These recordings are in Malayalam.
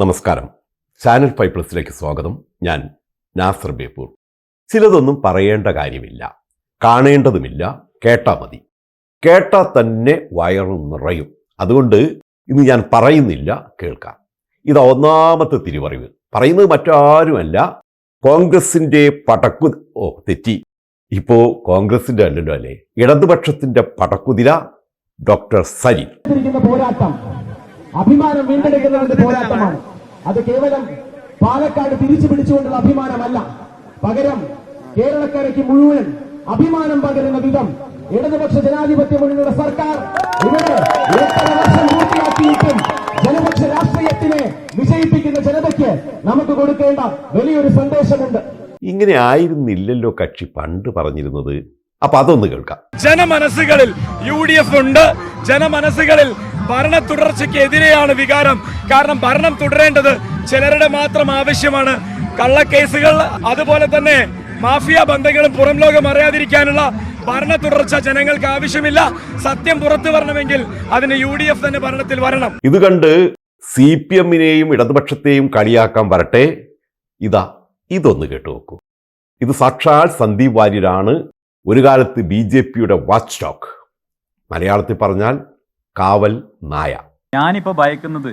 നമസ്കാരം. ചാനൽ ഫൈവ് പ്ലസിലേക്ക് സ്വാഗതം. ഞാൻ നാസർ ബേപ്പൂർ. ചിലതൊന്നും പറയേണ്ട കാര്യമില്ല. കാണേണ്ടതുമില്ല. കേട്ടാ മതി. കേട്ടാ തന്നെ വയറ് നിറയും. അതുകൊണ്ട് ഇന്ന് ഞാൻ പറയുന്നില്ല കേൾക്കാം. ഇതാ ഒന്നാമത്തെ തിരുവറിവ്. പറയുന്നത് മറ്റാരുമല്ല. കോൺഗ്രസിന്റെ പടക്കു ഓ തെറ്റി. ഇപ്പോ കോൺഗ്രസിന്റെ അല്ലല്ലോ അല്ലേ? ഇടതുപക്ഷത്തിന്റെ പടക്കുതിര ഡോക്ടർ സരി പോരാട്ടം. അഭിമാനം വീണ്ടെടുക്കുന്നതിന്റെ പോരാട്ടമാണ്. അത് കേവലം പാലക്കാട് തിരിച്ചു പിടിച്ചുകൊണ്ടുള്ള അഭിമാനമല്ല. പകരം കേരളക്കരയ്ക്ക് മുഴുവൻ അഭിമാനം പകരുന്ന വിധം ഇടതുപക്ഷ ജനാധിപത്യ മുന്നണിയുടെ സർക്കാർ ഇവിടെ വർഷം പൂർത്തിയാക്കിയിട്ടും ജനപക്ഷ രാഷ്ട്രീയത്തിനെ വിജയിപ്പിക്കുന്ന ജനതയ്ക്ക് നമുക്ക് കൊടുക്കേണ്ട വലിയൊരു സന്ദേശമുണ്ട്. ഇങ്ങനെ ആയിരുന്നില്ലല്ലോ കക്ഷി പണ്ട് പറഞ്ഞിരുന്നത്. അപ്പൊ അതൊന്ന് കേൾക്കാം. ജനമനസ്സുകളിൽ യു ഡി എഫ് ഉണ്ട്. ജനമനസ്സുകളിൽ ഭരണ തുടർച്ചയ്ക്ക് എതിരെയാണ് വികാരം. കാരണം ഭരണം തുടരേണ്ടത് ചിലരുടെ മാത്രം ആവശ്യമാണ്. കള്ളക്കേസുകൾ അതുപോലെ തന്നെ മാഫിയ ബന്ധങ്ങളും പുറം ലോകം അറിയാതിരിക്കാനുള്ള ഭരണ തുടർച്ച ജനങ്ങൾക്ക് ആവശ്യമില്ല. സത്യം പുറത്തു വരണമെങ്കിൽ അതിന് യു ഡി എഫ് തന്നെ ഭരണത്തിൽ വരണം. ഇത് കണ്ട് സി പി എമ്മിനെയും ഇടതുപക്ഷത്തെയും കളിയാക്കാൻ വരട്ടെ. ഇതാ ഇതൊന്ന് കേട്ടു നോക്കൂ. ഇത് സാക്ഷാൽ സന്ദീപ് വാര്യരാണ്. ഒരു കാലത്ത് ബി ജെ പിയുടെ വാച്ച് ടോക്ക്. മലയാളത്തിൽ പറഞ്ഞാൽ കാവൽ നായ. ഞാനിപ്പോൾ ഭയക്കുന്നത്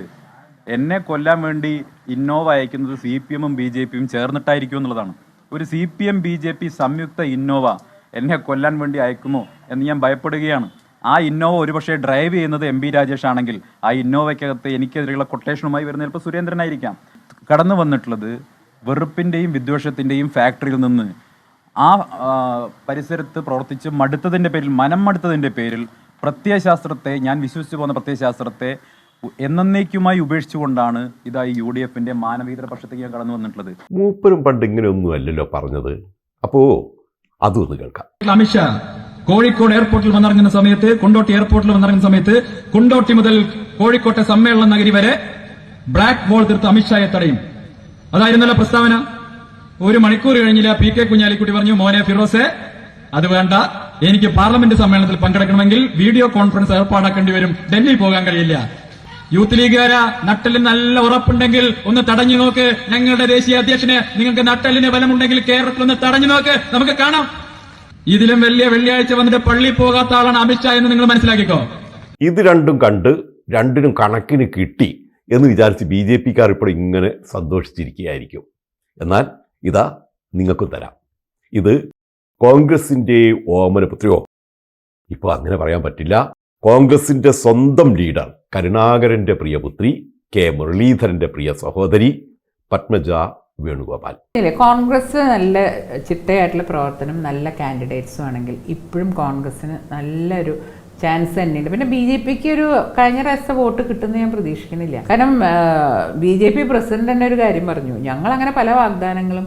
എന്നെ കൊല്ലാൻ വേണ്ടി ഇന്നോവ അയക്കുന്നത് സി പി എമ്മും ബി ജെ പിയും ചേർന്നിട്ടായിരിക്കും എന്നുള്ളതാണ്. ഒരു C P M B J P സംയുക്ത ഇന്നോവ എന്നെ കൊല്ലാൻ വേണ്ടി അയക്കുമോ എന്ന് ഞാൻ ഭയപ്പെടുകയാണ്. ആ ഇന്നോവ ഒരുപക്ഷെ ഡ്രൈവ് ചെയ്യുന്നത് എം ബി രാജേഷ് ആണെങ്കിൽ ആ ഇന്നോവയ്ക്കകത്ത് എനിക്കെതിരെയുള്ള കൊട്ടേഷനുമായി വരുന്ന ചിലപ്പോൾ സുരേന്ദ്രനായിരിക്കാം കടന്നു വന്നിട്ടുള്ളത് വെറുപ്പിന്റെയും വിദ്വേഷത്തിന്റെയും ഫാക്ടറിയിൽ നിന്ന് ആ പരിസരത്ത് പ്രവർത്തിച്ച് മടുത്തതിന്റെ പേരിൽ മനം മടുത്തതിന്റെ പേരിൽ പ്രത്യയശാസ്ത്രത്തെ ഞാൻ വിശ്വസിച്ചു പോകുന്ന പ്രത്യയശാസ്ത്രത്തെ എന്നേക്കുമായി ഉപേക്ഷിച്ചുകൊണ്ടാണ് ഇതായി യു ഡി എഫിന്റെ മാനവീതര പക്ഷത്തേക്ക് ഞാൻ കടന്നു വന്നിട്ടുള്ളത്. മൂപ്പരും പണ്ട് ഇങ്ങനെയൊന്നും അല്ലല്ലോ പറഞ്ഞത്. അപ്പോ അതൊന്ന് കേൾക്കാം. അമിത്ഷാ കോഴിക്കോട് എയർപോർട്ടിൽ വന്നിറങ്ങുന്ന സമയത്ത് കൊണ്ടോട്ടി എയർപോർട്ടിൽ വന്നിറങ്ങുന്ന സമയത്ത് കൊണ്ടോട്ടി മുതൽ കോഴിക്കോട്ടെ സമ്മേളന നഗരി വരെ ബ്ലാക്ക് ബോൾ തീർത്ത് അമിത്ഷായെ തടയും. അതായിരുന്നല്ലോ പ്രസ്താവന. ഒരു മണിക്കൂർ കഴിഞ്ഞില്ല പി കെ കുഞ്ഞാലിക്കുട്ടി പറഞ്ഞു മോനെ ഫിറോസെ അത് വേണ്ട. എനിക്ക് പാർലമെന്റ് സമ്മേളനത്തിൽ പങ്കെടുക്കണമെങ്കിൽ വീഡിയോ കോൺഫറൻസ് ഏർപ്പാടാക്കേണ്ടി വരും. ഡൽഹി പോകാൻ കഴിയില്ല. യൂത്ത് ലീഗുകാര നട്ടലിന് നല്ല ഉറപ്പുണ്ടെങ്കിൽ ഒന്ന് തടഞ്ഞു നോക്ക്. ഞങ്ങളുടെ ദേശീയ അധ്യക്ഷന് നിങ്ങൾക്ക് നട്ടലിന് ബലമുണ്ടെങ്കിൽ കേരളത്തിൽ ഒന്ന് തടഞ്ഞു നോക്ക്. നമുക്ക് കാണാം. ഇതിലും വലിയ വെള്ളിയാഴ്ച വന്നിട്ട് പള്ളി പോകാത്ത ആളാണ് അമിത്ഷാ എന്ന് നിങ്ങൾ മനസ്സിലാക്കിക്കോ. ഇത് രണ്ടും കണ്ട് രണ്ടിനും കണക്കിന് കിട്ടി എന്ന് വിചാരിച്ച് ബി ജെ പിക്കാർ ഇപ്പോൾ ഇങ്ങനെ സന്തോഷിച്ചിരിക്കുകയായിരിക്കും. എന്നാൽ ഇതാ നിങ്ങൾക്കും തരാം. ഇത് കോൺഗ്രസിന്റെ ഓമനപുത്രിയോ ഇപ്പോൾ അങ്ങനെ പറയാൻ പറ്റില്ല. കോൺഗ്രസിന്റെ സ്വന്തം ലീഡർ കരുണാകരന്റെ പ്രിയപുത്രി കെ മുരളീധരന്റെ പ്രിയ സഹോദരി പത്മജ വേണുഗോപാൽ. അല്ലേ കോൺഗ്രസ് നല്ല ചിട്ടയായിട്ടുള്ള പ്രവർത്തനം നല്ല കാൻഡിഡേറ്റ്സും ആണെങ്കിൽ ഇപ്പോഴും കോൺഗ്രസ്സിന് നല്ലൊരു ചാൻസ് തന്നെയുണ്ട്. പിന്നെ ബി ജെ പിക്ക് ഒരു കഴിഞ്ഞ പ്രാവശ്യത്തെ വോട്ട് കിട്ടുന്ന ഞാൻ പ്രതീക്ഷിക്കുന്നില്ല. കാരണം ബി ജെ പി പ്രസിഡന്റ് തന്നെ ഒരു കാര്യം പറഞ്ഞു. ഞങ്ങൾ അങ്ങനെ പല വാഗ്ദാനങ്ങളും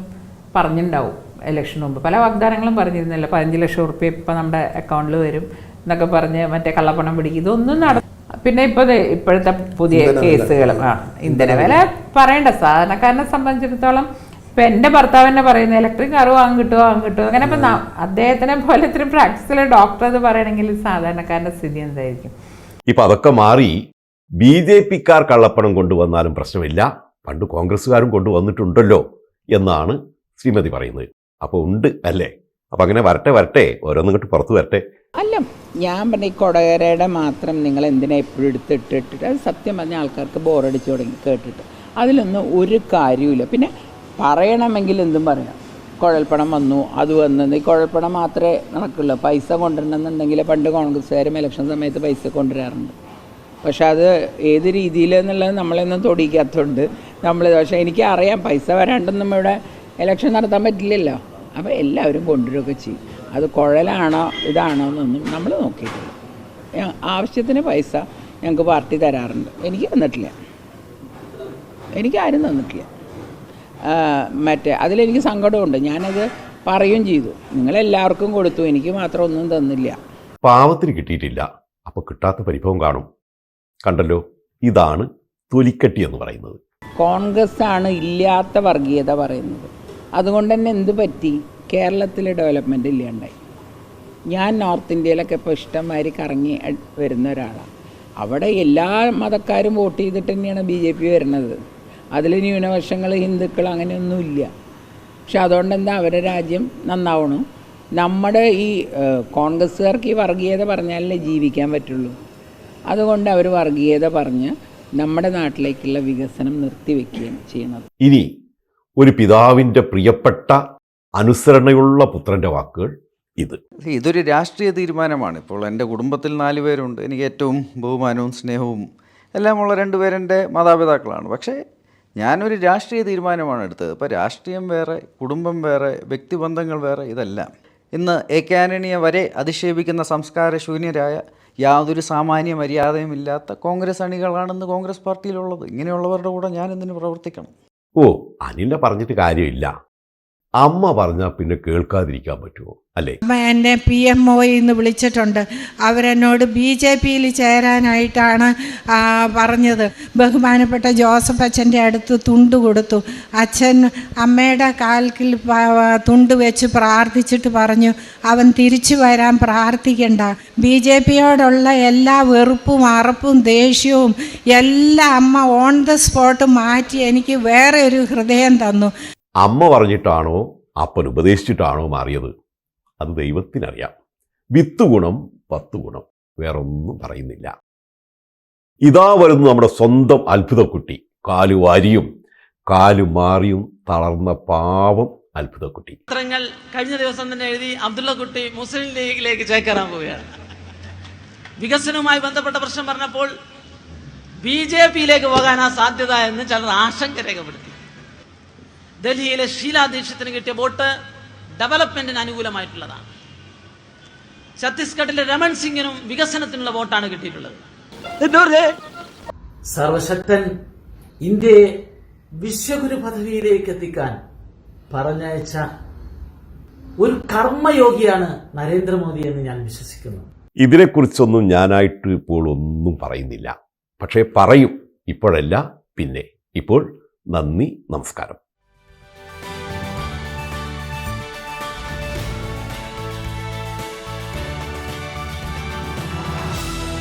പറഞ്ഞിട്ടുണ്ടാവും ഇലക്ഷന് മുമ്പ്. പല വാഗ്ദാനങ്ങളും പറഞ്ഞിരുന്നില്ല. പതിനഞ്ച് ലക്ഷം ഉറുപ്പ്യ ഇപ്പം നമ്മുടെ അക്കൗണ്ടിൽ വരും എന്നൊക്കെ പറഞ്ഞ് മറ്റേ കള്ളപ്പണം പിടിക്കും ഇതൊന്നും നട പിന്നെ ഇപ്പൊ ദേ ഇപ്പോഴത്തെ പുതിയ കേസുകൾ ആ ഇന്ധന വില പറയണ്ട. സാധാരണക്കാരനെ സംബന്ധിച്ചിടത്തോളം ഇപ്പൊ എന്റെ ഭർത്താവ് തന്നെ പറയുന്നത് ഇലക്ട്രിക് കാർ വാങ്ങും കിട്ടുമോ വാങ്ങും കിട്ടുമോ അങ്ങനെ ഇപ്പൊ അദ്ദേഹത്തിനെ പോലെ ഇത്രയും പ്രാക്ടീസിലെ ഡോക്ടർ എന്ന് പറയണമെങ്കിൽ സാധാരണക്കാരന്റെ സ്ഥിതി എന്തായിരിക്കും? ഇപ്പം അതൊക്കെ മാറി ബി ജെ പിക്കാർ കള്ളപ്പണം കൊണ്ടുവന്നാലും പ്രശ്നമില്ല. പണ്ട് കോൺഗ്രസ്സുകാരും കൊണ്ടുവന്നിട്ടുണ്ടല്ലോ എന്നാണ് ശ്രീമതി പറയുന്നത്. അപ്പോൾ ഉണ്ട് അല്ലേ? അപ്പം അങ്ങനെ വരട്ടെ വരട്ടെ. ഓരോന്നിങ്ങോട്ട് പുറത്ത് വരട്ടെ. അല്ല ഞാൻ പറഞ്ഞ ഈ കൊടകരയുടെ മാത്രം നിങ്ങൾ എന്തിനാ എപ്പോഴും എടുത്തിട്ടിട്ടിട്ട് അത് സത്യം പറഞ്ഞ ആൾക്കാർക്ക് ബോറടിച്ചു തുടങ്ങി കേട്ടിട്ട്. അതിലൊന്നും ഒരു കാര്യമില്ല പിന്നെ പറയണമെങ്കിൽ എന്തും പറയാം. കുഴൽപ്പണം വന്നു അത് വന്നു. ഈ കുഴൽപ്പണം മാത്രമേ നടക്കുള്ളൂ. പൈസ കൊണ്ടുവരണമെന്നുണ്ടെങ്കിൽ പണ്ട് കോൺഗ്രസ്സുകാരും ഇലക്ഷൻ സമയത്ത് പൈസ കൊണ്ടുവരാറുണ്ട്. പക്ഷെ അത് ഏത് രീതിയിലെന്നുള്ളത് നമ്മളെന്നും തൊടിയിക്കാത്തതുകൊണ്ട് നമ്മൾ പക്ഷേ എനിക്ക് അറിയാം പൈസ വരാണ്ടൊന്നും ഇവിടെ ഇലക്ഷൻ നടത്താൻ പറ്റില്ലല്ലോ. അപ്പോൾ എല്ലാവരും കൊണ്ടുവരികയൊക്കെ ചെയ്യും. അത് കുഴലാണോ ഇതാണോ എന്നൊന്നും നമ്മൾ നോക്കിയിട്ടില്ല. ആവശ്യത്തിന് പൈസ ഞങ്ങൾക്ക് പാർട്ടി തരാറുണ്ട്. എനിക്ക് തന്നിട്ടില്ല. എനിക്കാരും തന്നിട്ടില്ല. മറ്റേ അതിലെനിക്ക് സങ്കടമുണ്ട് ഞാനത് പറയുകയും ചെയ്തു. നിങ്ങളെല്ലാവർക്കും കൊടുത്തു. എനിക്ക് മാത്രം ഒന്നും തന്നില്ല. പാവത്തിന് കിട്ടിയിട്ടില്ല. അപ്പോൾ കിട്ടാത്ത പരിഭവം കാണും. കണ്ടല്ലോ ഇതാണ് തൊലിക്കട്ടി എന്ന് പറയുന്നത്. കോൺഗ്രസ് ആണ് ഇല്ലാത്ത വർഗീയത പറയുന്നത്. അതുകൊണ്ട് തന്നെ എന്ത് പറ്റി? കേരളത്തിൽ ഇല്ല ഇല്ലാണ്ടായി. ഞാൻ നോർത്ത് ഇന്ത്യയിലൊക്കെ ഇപ്പോൾ ഇഷ്ടംമാതിരി കറങ്ങി വരുന്ന ഒരാളാണ് അവിടെ എല്ലാ മതക്കാരും വോട്ട് ചെയ്തിട്ട് തന്നെയാണ് ബി ജെ പി വരുന്നത്. അതിൽ ന്യൂനപക്ഷങ്ങൾ ഹിന്ദുക്കൾ അങ്ങനെയൊന്നുമില്ല പക്ഷെ അതുകൊണ്ട് എന്താ അവരുടെ രാജ്യം നന്നാവണം. നമ്മുടെ ഈ കോൺഗ്രസ്സുകാർക്ക് ഈ വർഗീയത പറഞ്ഞാലേ ജീവിക്കാൻ പറ്റുള്ളൂ. അതുകൊണ്ട് അവർ വർഗീയത പറഞ്ഞ് നമ്മുടെ നാട്ടിലേക്കുള്ള വികസനം നിർത്തിവെക്കുകയും ചെയ്യുന്നത്. ഇനി ഒരു പിതാവിന്റെ പ്രിയപ്പെട്ട അനുസരണയുള്ള പുത്രന്റെ വാക്കുകൾ ഇത്. ഇതൊരു രാഷ്ട്രീയ തീരുമാനമാണ്. ഇപ്പോൾ എന്റെ കുടുംബത്തിൽ നാല് പേരുണ്ട്. എനിക്ക് ഏറ്റവും ബഹുമാനവും സ്നേഹവും എല്ലാമുള്ള രണ്ടുപേരെന്റെ മാതാപിതാക്കളാണ്. പക്ഷേ ഞാനൊരു രാഷ്ട്രീയ തീരുമാനമാണ് എടുത്തത്. ഇപ്പോൾ രാഷ്ട്രീയം വേറെ കുടുംബം വേറെ വ്യക്തിബന്ധങ്ങൾ വേറെ ഇതെല്ലാം. ഇന്ന് എ കെ വരെ അധിക്ഷേപിക്കുന്ന സംസ്കാരശൂന്യരായ യാതൊരു സാമാന്യ മര്യാദയും ഇല്ലാത്ത കോൺഗ്രസ് അണികളാണെന്ന് കോൺഗ്രസ് പാർട്ടിയിലുള്ളത്. ഇങ്ങനെയുള്ളവരുടെ കൂടെ ഞാൻ എന്തിനു പ്രവർത്തിക്കണം? ഓ അനിലിനെ പറഞ്ഞിട്ട് കാര്യമില്ല. അമ്മ പറഞ്ഞാൽ പിന്നെ കേൾക്കാതിരിക്കാൻ പറ്റുമോ? അല്ലേ? അമ്മ എന്നെ പി എം ഒയിൽ നിന്ന് വിളിച്ചിട്ടുണ്ട്. അവരെന്നോട് ബി ജെ പിയിൽ ചേരാനായിട്ടാണ് പറഞ്ഞത്. ബഹുമാനപ്പെട്ട ജോസഫ് അച്ഛന്റെ അടുത്ത് തുണ്ട് കൊടുത്തു. അച്ഛൻ അമ്മയുടെ കാൽക്കിൽ തുണ്ട് വെച്ച് പ്രാർത്ഥിച്ചിട്ട് പറഞ്ഞു അവൻ തിരിച്ചു വരാൻ പ്രാർത്ഥിക്കണ്ട. ബി ജെ പിയോടുള്ള എല്ലാ വെറുപ്പും അറപ്പും ദേഷ്യവും എല്ലാം അമ്മ ഓൺ ദ സ്പോട്ട് മാറ്റി എനിക്ക് വേറെ ഒരു ഹൃദയം തന്നു. അമ്മ പറഞ്ഞിട്ടാണോ അപ്പൻ ഉപദേശിച്ചിട്ടാണോ മാറിയത്? അത് ദൈവത്തിനറിയാം. വിത്ത് ഗുണം പത്ത് ഗുണം വേറൊന്നും പറയുന്നില്ല. ഇതാ വരുന്നു നമ്മുടെ സ്വന്തം അത്ഭുതക്കുട്ടി കാലു വാരിയും കാലു മാറിയും തളർന്ന പാവം അത്ഭുതക്കുട്ടി പത്രങ്ങൾ കഴിഞ്ഞ ദിവസം തന്നെ എഴുതി അബ്ദുള്ള കുട്ടി മുസ്ലിം ലീഗിലേക്ക് ചേക്കേറാൻ പോവുകയാണ്. വികസനവുമായി ബന്ധപ്പെട്ട പ്രശ്നം പറഞ്ഞപ്പോൾ ബി ജെ പിയിലേക്ക് പോകാനാ സാധ്യത എന്ന് ചിലർ ആശങ്ക രേഖപ്പെടുത്തി. ഡൽഹിയിലെ ഷീലാ ദീക്ഷിത്തിന് കിട്ടിയ വോട്ട് ഡെവലപ്മെന്റിന് അനുകൂലമായിട്ടുള്ളതാണ്. ഛത്തീസ്ഗഡിലെ രമൺ സിംഗിനും വികസനത്തിനുള്ള വോട്ടാണ് കിട്ടിയിട്ടുള്ളത്. സർവശക്തൻ ഇന്ത്യയെ വിശ്വഗുരു പദവിയിലേക്ക് എത്തിക്കാൻ പറഞ്ഞയച്ച ഒരു കർമ്മയോഗിയാണ് നരേന്ദ്രമോദി എന്ന് ഞാൻ വിശ്വസിക്കുന്നു. ഇതിനെക്കുറിച്ചൊന്നും ഞാനായിട്ട് ഇപ്പോൾ ഒന്നും പറയുന്നില്ല. പക്ഷേ പറയും ഇപ്പോഴല്ല പിന്നെ. ഇപ്പോൾ നന്ദി നമസ്കാരം.